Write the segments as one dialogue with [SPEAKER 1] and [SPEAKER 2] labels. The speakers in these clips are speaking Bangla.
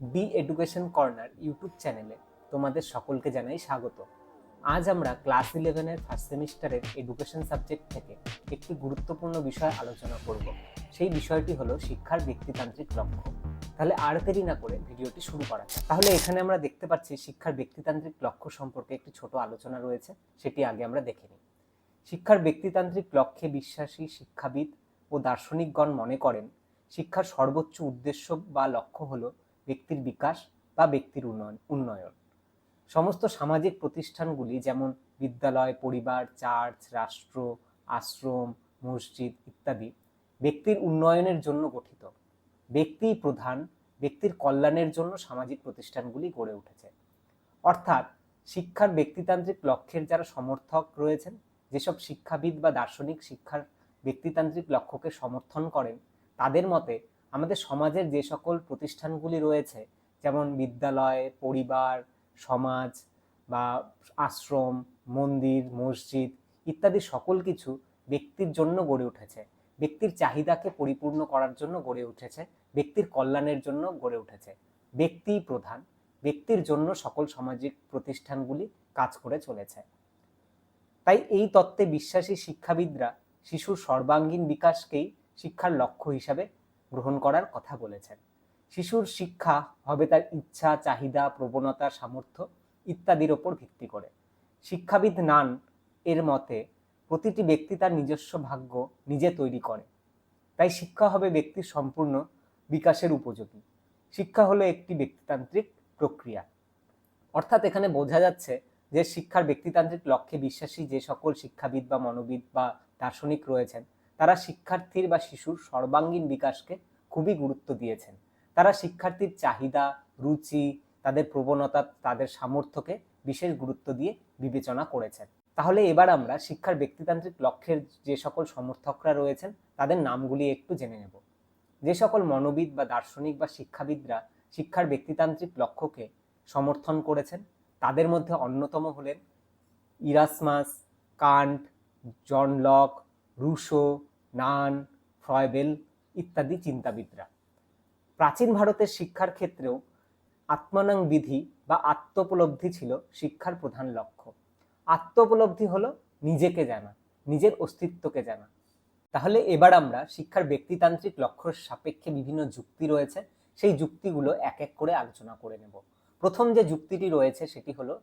[SPEAKER 1] দি এডুকেশন কর্নার ইউটিউব চ্যানেলে তোমাদের সকলকে জানাই স্বাগত। আজ আমরা ক্লাস ইলেভেনের ফার্স্ট সেমিস্টারের এডুকেশন সাবজেক্ট থেকে একটি গুরুত্বপূর্ণ বিষয় আলোচনা করব। সেই বিষয়টি হলো শিক্ষার ব্যক্তিতান্ত্রিক লক্ষ্য। তাহলে আর দেরি না করে ভিডিওটি শুরু করা যাক। তাহলে এখানে আমরা দেখতে পাচ্ছি শিক্ষার ব্যক্তিতান্ত্রিক লক্ষ্য সম্পর্কে একটি ছোট আলোচনা রয়েছে, সেটি আগে আমরা দেখে নিই। শিক্ষার ব্যক্তিতান্ত্রিক লক্ষ্যে বিশ্বাসী, শিক্ষাবিদ ও দার্শনিকগণ মনে করেন, শিক্ষার সর্বোচ্চ উদ্দেশ্য বা লক্ষ্য হলো ব্যক্তির বিকাশ বা ব্যক্তির উন্নয়ন উন্নয়ন। সমস্ত সামাজিক প্রতিষ্ঠানগুলি যেমন বিদ্যালয়, পরিবার, চার্চ, রাষ্ট্র, আশ্রম, মসজিদ ইত্যাদি ব্যক্তির উন্নয়নের জন্য গঠিত। ব্যক্তিই প্রধান, ব্যক্তির কল্যাণের জন্য সামাজিক প্রতিষ্ঠানগুলি গড়ে উঠেছে। অর্থাৎ শিক্ষার ব্যক্তিতান্ত্রিক লক্ষ্যের যারা সমর্থক রয়েছেন, যেসব শিক্ষাবিদ বা দার্শনিক শিক্ষার ব্যক্তিতান্ত্রিক লক্ষ্যকে সমর্থন করেন, তাদের মতে আমাদের সমাজের যে সকল প্রতিষ্ঠানগুলি রয়েছে, যেমন বিদ্যালয়, পরিবার, সমাজ বা আশ্রম, মন্দির, মসজিদ ইত্যাদি সকল কিছু ব্যক্তির জন্য গড়ে উঠেছে। ব্যক্তির চাহিদাকে পরিপূর্ণ করার জন্য গড়ে উঠেছে, ব্যক্তির কল্যাণের জন্য গড়ে উঠেছে। ব্যক্তি প্রধান, ব্যক্তির জন্য সকল সামাজিক প্রতিষ্ঠানগুলি কাজ করে চলেছে। তাই এই তত্ত্বে বিশ্বাসী শিক্ষাবিদরা শিশুর সর্বাঙ্গীন বিকাশকেই শিক্ষার লক্ষ্য হিসাবে গ্রহণ করার কথা বলেছেন। শিশুর শিক্ষা, হবে তার ইচ্ছা, চাহিদা, প্রবণতা, সামর্থ্য ইত্যাদির ওপর ভিত্তি করে। শিক্ষাবিদ নান এর মতে, প্রতিটি ব্যক্তি তার নিজস্ব ভাগ্য নিজে তৈরি করে। তাই শিক্ষা হবে ব্যক্তির সম্পূর্ণ বিকাশের উপযোগী। শিক্ষা হলো একটি ব্যক্তিতান্ত্রিক প্রক্রিয়া। অর্থাৎ এখানে বোঝা যাচ্ছে যে শিক্ষার ব্যক্তিতান্ত্রিক লক্ষ্যে বিশ্বাসী যে সকল শিক্ষাবিদ বা মনোবিদ বা দার্শনিক রয়েছেন তারা শিক্ষার্থীর বা শিশুর সর্বাঙ্গীন বিকাশকে খুবই গুরুত্ব দিয়েছেন। তারা শিক্ষার্থীর চাহিদা, রুচি, তাদের প্রবণতা, তাদের সামর্থ্যকে বিশেষ গুরুত্ব দিয়ে বিবেচনা করেছেন। তাহলে এবার আমরা শিক্ষার ব্যক্তিতান্ত্রিক লক্ষ্যের যে সকল সমর্থকরা রয়েছেন, তাদের নামগুলি একটু জেনে নেব। যে সকল মনোবিদ বা দার্শনিক বা শিক্ষাবিদরা শিক্ষার ব্যক্তিতান্ত্রিক লক্ষ্যকে সমর্থন করেছেন, তাদের মধ্যে অন্যতম হলেন Erasmus, Kant, John Locke, Rousseau নান ফ্রয়বেল ইত্যাদি চিন্তাবিদরা। প্রাচীন ভারতের শিক্ষার ক্ষেত্রেও আত্মানাং বিধি বা আত্মোপলব্ধি ছিল শিক্ষার প্রধান লক্ষ্য। আত্মোপলব্ধি হলো নিজেকে জানা, নিজের অস্তিত্বকে জানা। তাহলে এবার আমরা শিক্ষার ব্যক্তিতান্ত্রিক লক্ষ্যের সাপেক্ষে বিভিন্ন যুক্তি রয়েছে, সেই যুক্তিগুলো এক এক করে আলোচনা করে নেব। প্রথম যে যুক্তিটি রয়েছে সেটি হলো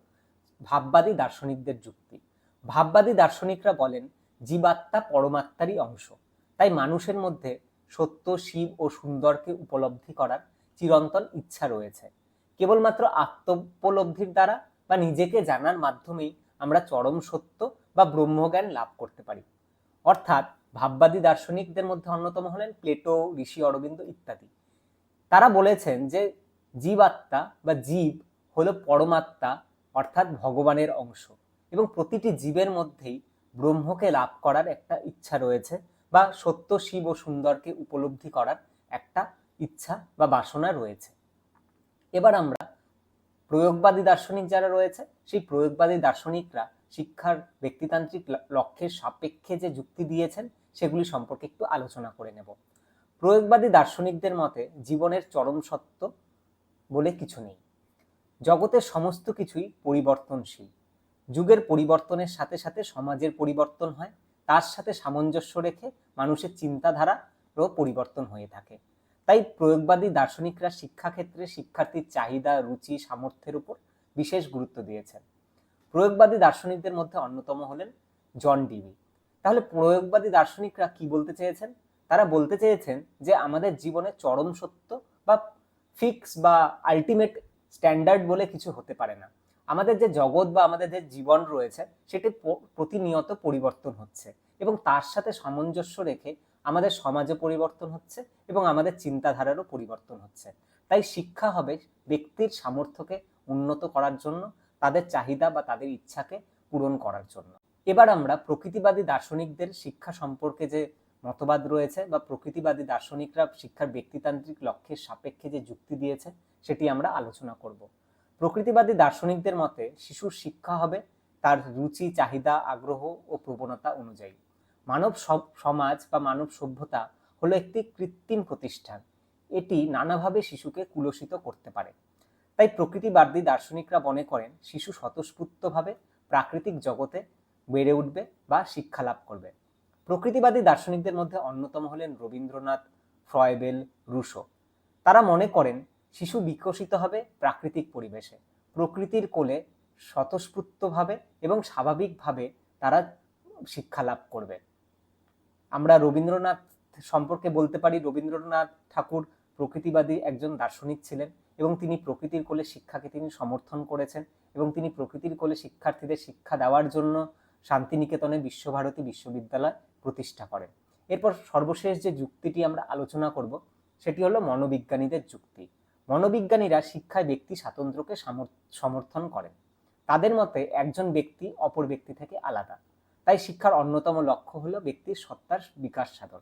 [SPEAKER 1] ভাববাদী দার্শনিকদের যুক্তি। ভাববাদী দার্শনিকরা বলেন জীবাত্মা পরমাত্মারই অংশ। তাই মানুষের মধ্যে সত্য, শিব ও সুন্দরকে উপলব্ধি করার চিরন্তন ইচ্ছা রয়েছে। কেবলমাত্র আত্মোপলব্ধির দ্বারা বা নিজেকে জানার মাধ্যমেই আমরা চরম সত্য বা ব্রহ্মজ্ঞান লাভ করতে পারি। অর্থাৎ ভাববাদী দার্শনিকদের মধ্যে অন্যতম হলেন প্লেটো, ঋষি অরবিন্দ ইত্যাদি। তারা বলেছেন যে জীবাত্মা বা জীব হলো পরমাত্মা, অর্থাৎ ভগবানের অংশ এবং প্রতিটি জীবের মধ্যেই ব্রহ্মকে লাভ করার একটা ইচ্ছা রয়েছে বা সত্য শিব ও সুন্দরকে উপলব্ধি করার একটা ইচ্ছা বা বাসনা রয়েছে। এবার আমরা প্রয়োগবাদী দার্শনিক যারা রয়েছে, সেই প্রয়োগবাদী দার্শনিকরা, শিক্ষার ব্যক্তিতান্ত্রিক লক্ষ্যের সাপেক্ষে যে যুক্তি দিয়েছেন, সেগুলি সম্পর্কে একটু আলোচনা করে নেব। প্রয়োগবাদী দার্শনিকদের মতে, জীবনের চরম সত্য বলে কিছু নেই। জগতের সমস্ত কিছুই পরিবর্তনশীল। যুগের পরিবর্তনের সাথে সাথে সমাজের পরিবর্তন হয়, তার সাথে সামঞ্জস্য রেখে মানুষের চিন্তাধারারও পরিবর্তন হয়ে থাকে। তাই প্রয়োগবাদী দার্শনিকরা শিক্ষাক্ষেত্রে শিক্ষার্থীর চাহিদা, রুচি, সামর্থ্যের উপর বিশেষ গুরুত্ব দিয়েছেন। প্রয়োগবাদী দার্শনিকদের মধ্যে অন্যতম হলেন জন ডিবি। তাহলে প্রয়োগবাদী দার্শনিকরা কি বলতে চেয়েছেন? তারা বলতে চেয়েছেন যে, আমাদের জীবনে চরম সত্য বা ফিক্স বা আলটিমেট স্ট্যান্ডার্ড বলে কিছু হতে পারে না। আমাদের যে জগৎ বা আমাদের যে জীবন রয়েছে, সেটি প্রতিনিয়ত পরিবর্তন হচ্ছে এবং তার সাথে সামঞ্জস্য রেখে আমাদের সমাজে পরিবর্তন হচ্ছে এবং আমাদের চিন্তাধারারও পরিবর্তন হচ্ছে। তাই শিক্ষা হবে ব্যক্তির সামর্থ্যকে উন্নত করার জন্য, তাদের চাহিদা বা তাদের ইচ্ছাকে পূরণ করার জন্য। এবার আমরা প্রকৃতিবাদী দার্শনিকদের শিক্ষা সম্পর্কে যে মতবাদ রয়েছে বা প্রকৃতিবাদী দার্শনিকরা শিক্ষার ব্যক্তিতান্ত্রিক লক্ষ্যের সাপেক্ষে যে যুক্তি দিয়েছে, সেটি আমরা আলোচনা করব। প্রকৃতিবাদী দার্শনিকদের মতে, শিশুর শিক্ষা হবে তার রুচি, চাহিদা, আগ্রহ ও প্রবণতা অনুযায়ী। মানব সমাজ বা মানব সভ্যতা হলো একটি কৃত্রিম প্রতিষ্ঠান। এটি নানাভাবে শিশুকে কুলসিত করতে পারে। তাই প্রকৃতিবাদী দার্শনিকরা মনে করেন, শিশু স্বতঃস্ফূর্তভাবে প্রাকৃতিক জগতে বেড়ে উঠবে বা শিক্ষা লাভ করবে। প্রকৃতিবাদী দার্শনিকদের মধ্যে অন্যতম হলেন রবীন্দ্রনাথ ফ্রয়েবেল রুশো। তারা মনে করেন শিশু বিকশিত হবে প্রাকৃতিক পরিবেশে। প্রকৃতির কোলে স্বতঃস্ফূর্তভাবে এবং স্বাভাবিকভাবে তারা শিক্ষা লাভ করবে। আমরা রবীন্দ্রনাথ সম্পর্কে বলতে পারি, রবীন্দ্রনাথ ঠাকুর প্রকৃতিবাদী একজন দার্শনিক ছিলেন এবং তিনি প্রকৃতির কোলে শিক্ষাকে তিনি সমর্থন করেছেন এবং তিনি প্রকৃতির কোলে শিক্ষার্থীদের শিক্ষা দেওয়ার জন্য শান্তিনিকেতনে বিশ্বভারতী বিশ্ববিদ্যালয় প্রতিষ্ঠা করেন। এরপর সর্বশেষ যে যুক্তিটি আমরা আলোচনা করব, সেটি হলো মনোবিজ্ঞানীদের যুক্তি। মনোবিজ্ঞানীরা শিক্ষায় ব্যক্তি স্বাতন্ত্র্যকে সমর্থন করেন। তাদের মতে একজন ব্যক্তি অপর ব্যক্তি থেকে আলাদা। তাই শিক্ষার অন্যতম লক্ষ্য হলো ব্যক্তির সত্তার বিকাশ সাধন।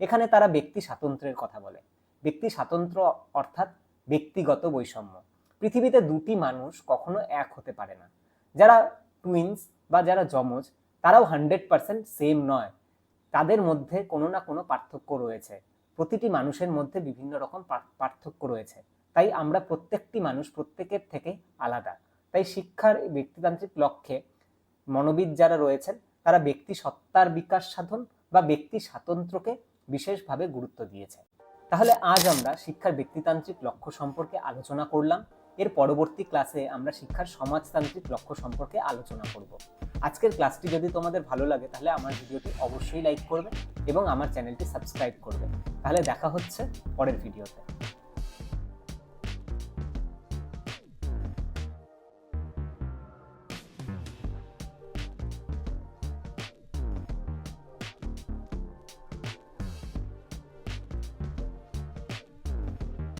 [SPEAKER 1] এখানে তারা ব্যক্তি স্বাতন্ত্র্যের কথা বলে। ব্যক্তি স্বাতন্ত্র্য অর্থাৎ ব্যক্তিগত বৈষম্য। পৃথিবীতে দুটি মানুষ কখনো এক হতে পারে না। যারা টুইন্স বা যারা যমজ, তারাও হান্ড্রেড পার্সেন্ট সেম নয়। তাদের মধ্যে কোনো না কোনো পার্থক্য রয়েছে। প্রতিটি মানুষের মধ্যে বিভিন্ন রকম পার্থক্য রয়েছে। তাই আমরা প্রত্যেকটি মানুষ প্রত্যেকের থেকে আলাদা। তাই শিক্ষার ব্যক্তিতান্ত্রিক লক্ষ্যে মনোবিদ যারা রয়েছেন, তারা ব্যক্তি সত্তার বিকাশ সাধন বা ব্যক্তি স্বাতন্ত্র্যকে বিশেষভাবে গুরুত্ব দিয়েছে। তাহলে আজ আমরা শিক্ষার ব্যক্তিতান্ত্রিক লক্ষ্য সম্পর্কে আলোচনা করলাম। এর পরবর্তী ক্লাসে আমরা শিক্ষার সমাজতান্ত্রিক লক্ষ্য সম্পর্কে আলোচনা করব। আজকের ক্লাসটি যদি তোমাদের ভালো লাগে, তাহলে আমার ভিডিওটি অবশ্যই লাইক করবে এবং আমার চ্যানেলটি সাবস্ক্রাইব করবে। তাহলে দেখা হচ্ছে পরের ভিডিওতে।